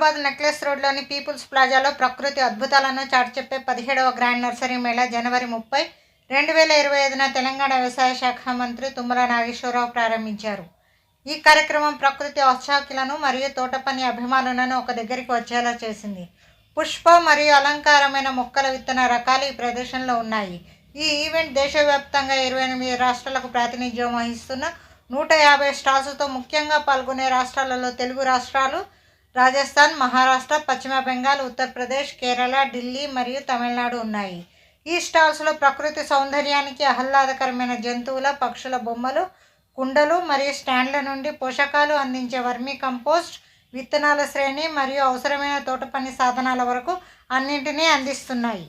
Hyderabad necklace రోడ్లోని people's ప్లాజాలో ప్రకృతి అద్భుతాలను చాటిచెప్పే పదిహేడవ గ్రాండ్ నర్సరీ మేళా జనవరి ముప్పై రెండు వేల ఇరవై ఐదున తెలంగాణ వ్యవసాయ శాఖ మంత్రి తుమ్మల నాగేశ్వరరావు ప్రారంభించారు. ఈ కార్యక్రమం ప్రకృతి ఔత్సాహికులను మరియు తోట పని అభిమానులను ఒక దగ్గరికి వచ్చేలా చేసింది. పుష్ప మరియు అలంకారమైన మొక్కల విత్తన రకాలు ఈ ప్రదర్శనలో ఉన్నాయి. ఈ ఈవెంట్ దేశవ్యాప్తంగా ఇరవై ఎనిమిది రాష్ట్రాలకు ప్రాతినిధ్యం వహిస్తున్న నూట యాభై స్టాల్స్తో ముఖ్యంగా పాల్గొనే రాష్ట్రాలలో తెలుగు రాష్ట్రాలు రాజస్థాన్ మహారాష్ట్ర పశ్చిమ బెంగాల్ ఉత్తరప్రదేశ్ కేరళ ఢిల్లీ మరియు తమిళనాడు ఉన్నాయి. ఈ స్టాల్స్లో ప్రకృతి సౌందర్యానికి ఆహ్లాదకరమైన జంతువుల పక్షుల బొమ్మలు కుండలు మరియు స్టాండ్ల నుండి పోషకాలు అందించే వర్మీ కంపోస్ట్ విత్తనాల శ్రేణి మరియు అవసరమైన తోట పని సాధనాల వరకు అన్నింటినీ అందిస్తున్నాయి.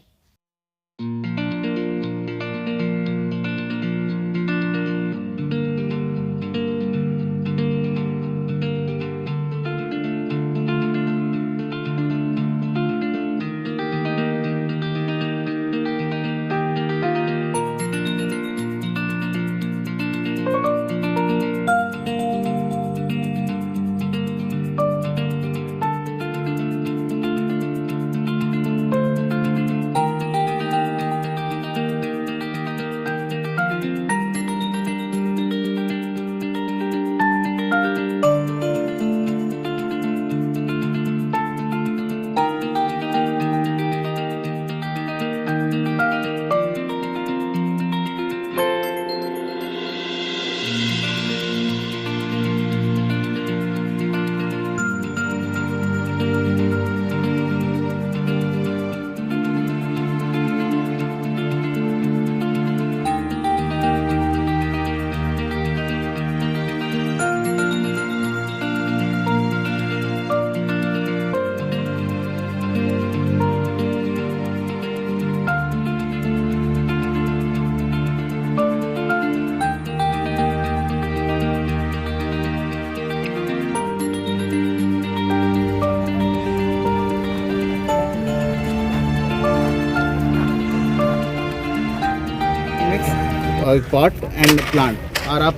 पॉट एंड प्लांट और आप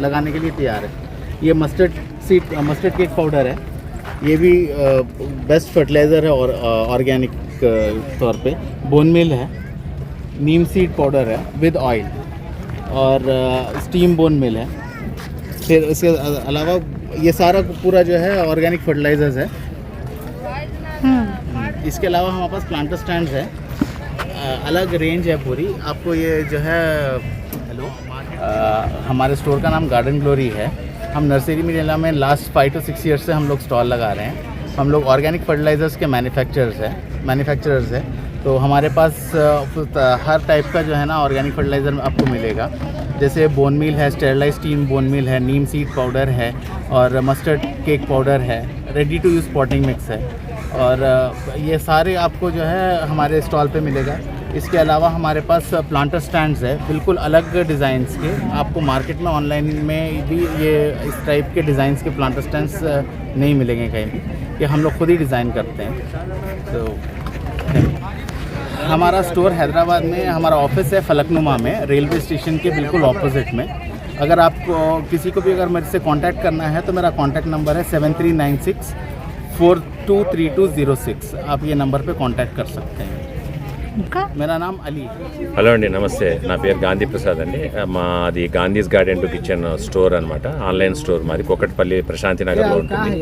लगाने के लिए तैयार है। ये mustard seed mustard cake powder है। ये भी बेस्ट फर्टिलाइज़र है और ऑर्गेनिक तौर पे। बोन मिल है। नीम सीड पाउडर है विद ऑयल और स्टीम बोन मिल है। फिर इसके अलावा ये सारा पूरा जो है ऑर्गेनिक फर्टिलाइजर्स है। इसके अलावा हमारे पास प्लांटर स्टैंड है। अलग रेंज है पूरी। आपको ये जो है हेलो। हमारे स्टोर का नाम गार्डन ग्लोरी है। हम नर्सरी मिलेला में last five to six years से हम लोग स्टॉल लगा रहे हैं। हम लोग ऑर्गेनिक फर्टिलाइजर्स के मैन्युफैक्चरर्स हैं मैन्युफैक्चरर्स हैं। तो हमारे पास हर टाइप का जो है ना ऑर्गेनिक फर्टिलाइज़र आपको मिलेगा। जैसे बोन मील है स्टेरलाइज टीम बोन मील है नीम सीड पाउडर है और मस्टर्ड केक पाउडर है ready to use potting mix है। और ये सारे आपको जो है हमारे स्टॉल पे मिलेगा। इसके अलावा हमारे पास प्लांटर स्टैंड्स है, बिल्कुल अलग डिज़ाइंस के। आपको मार्केट में ऑनलाइन में भी ये, इस टाइप के डिज़ाइंस के प्लांटर स्टैंड्स नहीं मिलेंगे कहीं भी। ये हम लोग खुद ही डिज़ाइन करते हैं। तो हमारा स्टोर हैदराबाद में, हमारा ऑफ़िस है फलकनुमा में, रेलवे स्टेशन के बिल्कुल ऑपोजिट में। अगर आपको किसी को भी अगर मेरे से कांटेक्ट करना है तो मेरा कांटेक्ट नंबर है seven three nine six four two three two zero six आप ये नंबर पे कांटेक्ट कर सकते हैं है। హలో అండి నమస్తే. నా పేరు గాంధీ ప్రసాద్ అండి. మాది Gandhi's garden to kitchen store అనమాట ఆన్లైన్ స్టోర్ మాది కొకట్పల్లి ప్రశాంతి నగర్లో ఉంటుంది.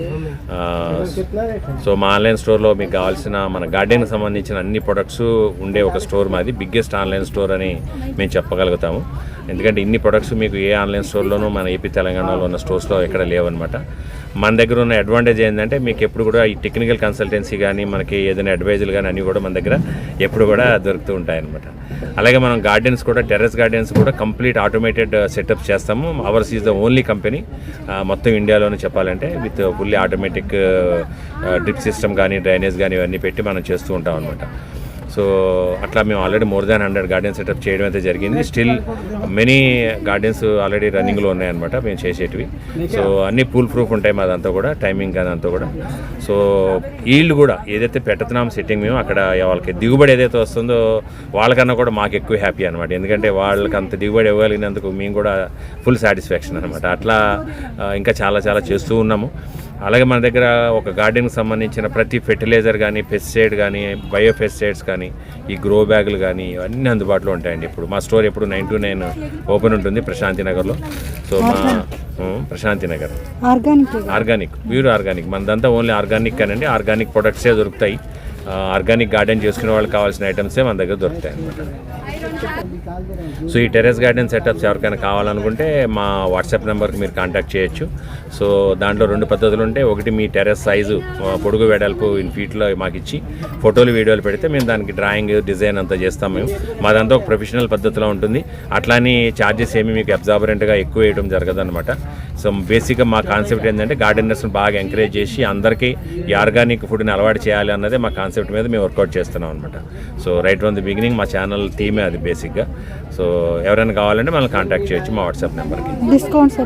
సో మా ఆన్లైన్ స్టోర్లో మీకు కావాల్సిన మన గార్డెన్కి సంబంధించిన అన్ని ప్రొడక్ట్స్ ఉండే ఒక స్టోర్ మాది. బిగ్గెస్ట్ ఆన్లైన్ స్టోర్ అని మేము చెప్పగలుగుతాము. ఎందుకంటే ఇన్ని ప్రొడక్ట్స్ మీకు ఏ ఆన్లైన్ స్టోర్లోనూ మన ఏపీ తెలంగాణలో ఉన్న స్టోర్స్లో ఎక్కడ లేవన్నమాట. మన దగ్గర ఉన్న అడ్వాంటేజ్ ఏంటంటే మీకు ఎప్పుడు కూడా ఈ టెక్నికల్ కన్సల్టెన్సీ కానీ మనకి ఏదైనా అడ్వైజులు కానీ అన్నీ కూడా మన దగ్గర ఎప్పుడు కూడా దొరుకుతూ ఉంటాయన్నమాట. అలాగే మనం గార్డెన్స్ కూడా టెర్రస్ గార్డెన్స్ కూడా కంప్లీట్ ఆటోమేటెడ్ సెటప్ చేస్తాము. Ours is the only company మొత్తం ఇండియాలోనే చెప్పాలంటే with fully automatic drip system కానీ డ్రైనేజ్ కానీ ఇవన్నీ పెట్టి మనం చేస్తూ ఉంటాం అనమాట సో అట్లా మేము already more than hundred gardens setup చేయడం అయితే జరిగింది. స్టిల్ మెనీ గార్డెన్స్ ఆల్రెడీ రన్నింగ్లో ఉన్నాయన్నమాట. మేము చేసేటివి. సో అన్ని పూల్ ప్రూఫ్ ఉంటాయి మాదంతా కూడా టైమింగ్ అదంతా కూడా. సో ఈల్డ్ కూడా ఏదైతే పెట్టుతున్నాం సెట్టింగ్ మేము అక్కడ వాళ్ళకి దిగుబడి ఏదైతే వస్తుందో వాళ్ళకన్నా కూడా మాకు ఎక్కువ హ్యాపీ అనమాట ఎందుకంటే వాళ్ళకి అంత దిగుబడి ఇవ్వగలిగినందుకు మేము కూడా ఫుల్ సాటిస్ఫాక్షన్ అనమాట అట్లా ఇంకా చాలా చాలా చేస్తూ ఉన్నాము. అలాగే మన దగ్గర ఒక గార్డెన్కి సంబంధించిన ప్రతి ఫెర్టిలైజర్ కానీ పెస్టిసైడ్ కానీ బయో పెస్టిసైడ్స్ కానీ ఈ గ్రో బ్యాగులు కానీ ఇవన్నీ అందుబాటులో ఉంటాయండి. ఇప్పుడు మా స్టోర్ ఎప్పుడు నైన్ టు నైన్ ఓపెన్ ఉంటుంది ప్రశాంతి నగర్లో. సో మా Prashanthi Nagar. Organic organic pure organic మనదంతా only organic కానండి. ఆర్గానిక్ ప్రొడక్ట్సే దొరుకుతాయి. ఆర్గానిక్ గార్డెన్ చేసుకునే వాళ్ళకి కావాల్సిన ఐటమ్సే మన దగ్గర దొరుకుతాయి అనమాట సో ఈ టెరెస్ గార్డెన్ సెటప్స్ ఎవరికైనా కావాలనుకుంటే మా వాట్సాప్ నెంబర్కి మీరు కాంటాక్ట్ చేయొచ్చు. సో దాంట్లో రెండు పద్ధతులు ఉంటాయి. ఒకటి మీ టెరెస్ సైజు పొడుగు వెడల్పు ఇన్ ఫీట్లో మాకు ఇచ్చి ఫోటోలు వీడియోలు పెడితే మేము దానికి డ్రాయింగ్ డిజైన్ అంతా చేస్తాం మేము. మాదంతా ఒక ప్రొఫెషనల్ పద్ధతిలో ఉంటుంది. అట్లానే ఛార్జెస్ ఏమి మీకు అబ్జార్బరెంట్గా ఎక్కువ వేయడం జరగదనమాట సో బేసిక్గా మా కాన్సెప్ట్ ఏంటంటే గార్డెనర్స్ని బాగా ఎంకరేజ్ చేసి అందరికీ ఈ ఆర్గానిక్ ఫుడ్ని అలవాటు చేయాలి అన్నదే మా కాన్సెప్ట్ మీద మేము వర్కౌట్ చేస్తున్నాం అనమాట so right from the beginning మా ఛానల్ థీమే అది బేసిక్గా. సో ఎవరైనా కావాలంటే మనల్ని కాంటాక్ట్ చేయొచ్చు మా వాట్సాప్ నెంబర్కి. డిస్కౌంట్స్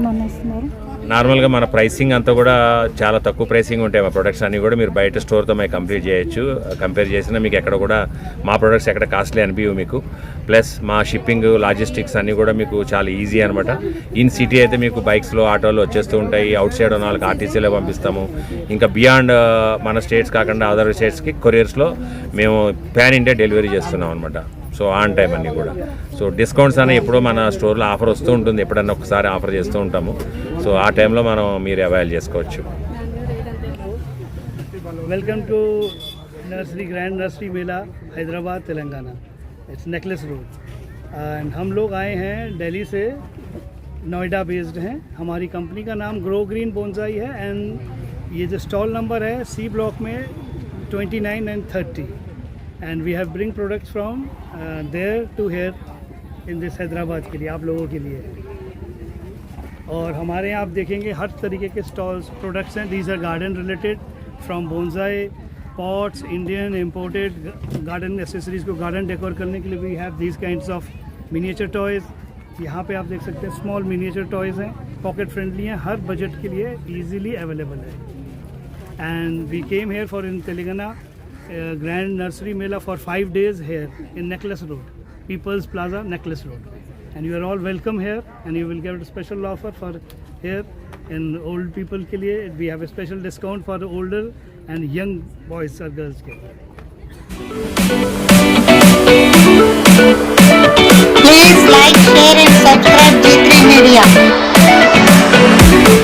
నార్మల్గా మన ప్రైసింగ్ అంతా కూడా చాలా తక్కువ ప్రైసింగ్ ఉంటాయి. మా ప్రొడక్ట్స్ అన్నీ కూడా మీరు బయట స్టోర్తో మేము కంప్లీట్ చేయొచ్చు. కంపేర్ చేసినా మీకు ఎక్కడ కూడా మా ప్రొడక్ట్స్ ఎక్కడ కాస్ట్లీ అనిపించవు మీకు. ప్లస్ మా షిప్పింగ్ లాజిస్టిక్స్ అన్నీ కూడా మీకు చాలా ఈజీ అనమాట ఇన్ సిటీ అయితే మీకు బైక్స్లో ఆటోలు వచ్చేస్తూ ఉంటాయి. అవుట్ సైడ్ ఉన్న వాళ్ళకి ఆర్టీసీలో పంపిస్తాము. ఇంకా బియాండ్ మన స్టేట్స్ కాకుండా అదర్ స్టేట్స్కి కొరియర్స్లో మేము ప్యాన్ ఇండియా డెలివరీ చేస్తున్నాం అనమాట సో ఆన్ టైం అన్నీ కూడా సో డిస్కౌంట్స్ అనే ఎప్పుడో మన స్టోర్లో ఆఫర్ వస్తూ ఉంటుంది ఎప్పుడన్నా ఒకసారి ఆఫర్ చేస్తూ ఉంటాము సో ఆ టైంలో మనం మీరు అవైల్ చేసుకోవచ్చు welcome to nursery grand nursery mela Hyderabad Telangana it's necklace road and हम लोग आए हैं दिल्ली से नोएडा बेस्ड हैं हमारी कंपनी का नाम ग्रो ग्रीन बोनसाई है एंड ये जो स्टॉल नंबर है सी ब्लॉक में 29 and 30 and we have bring products from there to here in this Hyderabad के लिए, आप लोगों के लिए। और हमारे यहाँ आप देखेंगे हर तरीके के स्टॉल्स प्रोडक्ट्स हैं। These are garden related from bonsai pots Indian imported garden accessories को गार्डन डेकोर करने के लिए we have these kind of miniature toys यहाँ पे आप देख सकते हैं स्मॉल मिनिएचर टॉयज़ हैं। पॉकेट फ्रेंडली हैं। हर बजट के लिए इजीली अवेलेबल है। And we came here for in Telangana Grand Nursery Mela for five days here in Necklace Road People's Plaza Necklace Road and you are all welcome here and you will get special offer for here in old people के लिए it we have special discount for older and young boys और girls के लिए